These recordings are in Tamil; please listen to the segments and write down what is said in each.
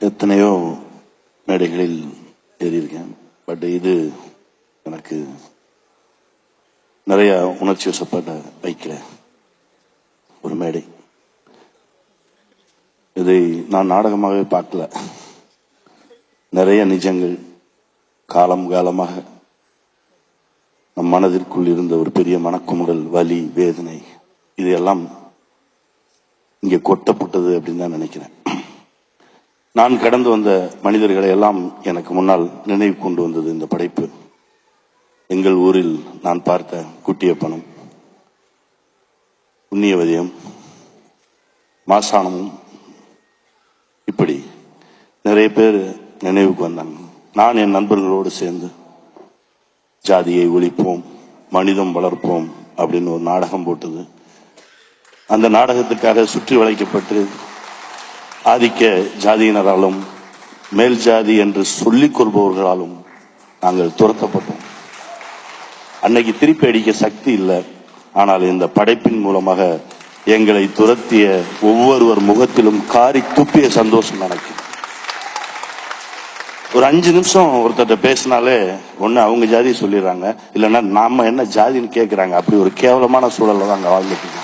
எத்தனையோ மேடைகளில் ஏறியிருக்கேன் பட் இது எனக்கு நிறைய உணர்ச்சி வசப்பட வைக்கிற ஒரு மேடை. இதை நான் நாடகமாகவே பார்க்கல. நிறைய நிஜங்கள் காலம் காலமாக நம் மனதிற்குள் இருந்த ஒரு பெரிய மனக்குமுடல் வலி வேதனை இது எல்லாம் இங்கே கொட்டப்பட்டது அப்படின்னு தான் நினைக்கிறேன். நான் கடந்து வந்த மனிதர்களை எல்லாம் எனக்கு முன்னால் நினைவு கொண்டு வந்தது இந்த படைப்பு. எங்கள் ஊரில் நான் பார்த்த குட்டியப்பனும் புண்ணியவதியம் மாசானமும் இப்படி நிறைய பேர் நினைவுக்கு வந்தாங்க. நான் என் நண்பர்களோடு சேர்ந்து ஜாதியை ஒழிப்போம் மனிதம் வளர்ப்போம் அப்படின்னு ஒரு நாடகம் போட்டது. அந்த நாடகத்துக்காக சுற்றி வளைக்கப்பட்டு ஆதிக்க ஜாதியினராலும் மேல் ஜாதி என்று சொல்லிக் கொள்பவர்களாலும் நாங்கள் துரத்தப்பட்டோம். அன்னைக்கு திருப்பி அடிக்க சக்தி இல்லை. ஆனால் இந்த படைப்பின் மூலமாக எங்களை துரத்திய ஒவ்வொருவர் முகத்திலும் காரி துப்பிய சந்தோஷம் எனக்கு. ஒரு அஞ்சு நிமிஷம் ஒருத்தர்கிட்ட பேசினாலே ஒன்று அவங்க ஜாதி சொல்லிடுறாங்க. இல்லைன்னா நாம என்ன ஜாதின்னு கேட்குறாங்க அப்படி ஒரு கேவலமான சூழலில் தான் அங்கே வாழ்ந்துட்டு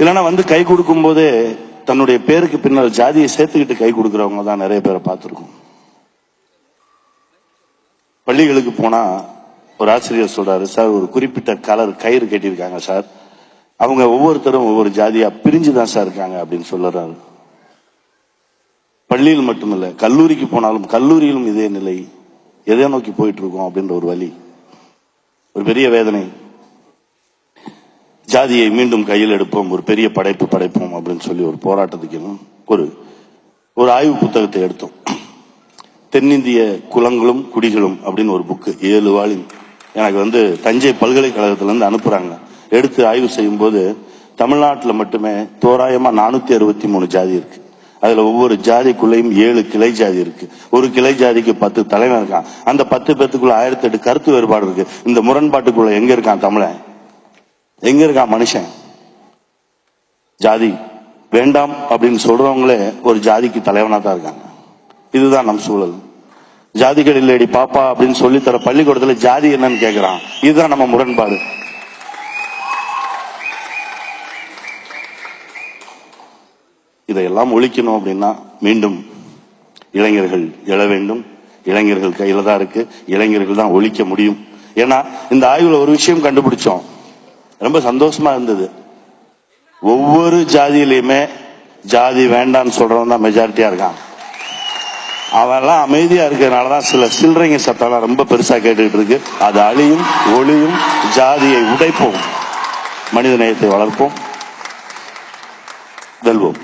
இல்லைன்னா வந்து கை கொடுக்கும் போதே தன்னுடைய பேருக்கு பின்னால் ஜாதியை சேர்த்துக்கிட்டு கை கொடுக்குறவங்க தான் நிறைய பேரை பார்த்துருக்கோம். பள்ளிகளுக்கு போனா ஒரு ஆசிரியர் சொல்றாரு சார் ஒரு குறிப்பிட்ட கலர் கயிறு கட்டியிருக்காங்க சார். அவங்க ஒவ்வொருத்தரும் ஒவ்வொரு ஜாதியா பிரிஞ்சு தான் சார் இருக்காங்க அப்படின்னு சொல்லுறாரு பள்ளியில் மட்டுமல்ல கல்லூரிக்கு போனாலும் கல்லூரியிலும் இதே நிலை. எதை நோக்கி போயிட்டு இருக்கோம் அப்படின்ற ஒரு வழி. ஒரு பெரிய வேதனை. ஜாதியை மீண்டும் கையில் எடுப்போம் ஒரு பெரிய படைப்பு படைப்போம் அப்படின்னு சொல்லி ஒரு போராட்டத்துக்கு ஒரு ஒரு ஆய்வு புத்தகத்தை எடுத்தோம். தென்னிந்திய குலங்களும் குடிகளும் அப்படின்னு ஒரு புக்கு ஏழு வாழி எனக்கு வந்து தஞ்சை பல்கலைக்கழகத்திலேருந்து அனுப்புகிறாங்க எடுத்து ஆய்வு செய்யும்போது தமிழ்நாட்டில் மட்டுமே தோராயமாக நானூற்றி அறுபத்தி மூணு ஜாதி இருக்குது அதில் ஒவ்வொரு ஜாதிக்குள்ளேயும் ஏழு கிளை ஜாதி இருக்கு. ஒரு கிளை ஜாதிக்கு பத்து தலைவன் இருக்கான். அந்த பத்து பேத்துக்குள்ள ஆயிரத்தி எட்டு கருத்து வேறுபாடு இருக்கு. இந்த முரண்பாட்டுக்குள்ள எங்க இருக்கான் தமிழன்? எங்க இருக்கான் மனுஷன்? ஜாதி. வேண்டாம் அப்படின்னு சொல்றவங்களே ஒரு ஜாதிக்கு தலைவனா தான் இருக்காங்க. இதுதான் நம் சூழல். ஜாதிகள் இல்லடி பாப்பா அப்படின்னு சொல்லி தர பள்ளிக்கூடத்துல ஜாதி என்னன்னு கேக்குறான். இதுதான் நம்ம முரண்பாடு. இதையெல்லாம் ஒழிக்கணும் அப்படின்னா மீண்டும் இளைஞர்கள் எழ வேண்டும். இளைஞர்கள் கையில தான் இருக்கு. இளைஞர்கள் தான் ஒழிக்க முடியும். ஏன்னா இந்த ஆய்வுல ஒரு விஷயம் கண்டுபிடிச்சோம். ரொம்ப சந்தோஷமா இருந்தது. ஒவ்வொரு ஜாதியிலையுமே ஜாதி வேண்டாம்னு சொல்றவன் தான் மெஜாரிட்டியா இருக்கான். அவெல்லாம் அமைதியா இருக்கிறதுனால தான் சில சில்லறைங்க சத்தம்லாம் ரொம்ப பெருசா கேட்டுக்கிட்டு இருக்கு. அது அழியும் ஒளியும் ஜாதியை உடைப்போம். மனித நேயத்தை வளர்ப்போம். வெல்வோம்.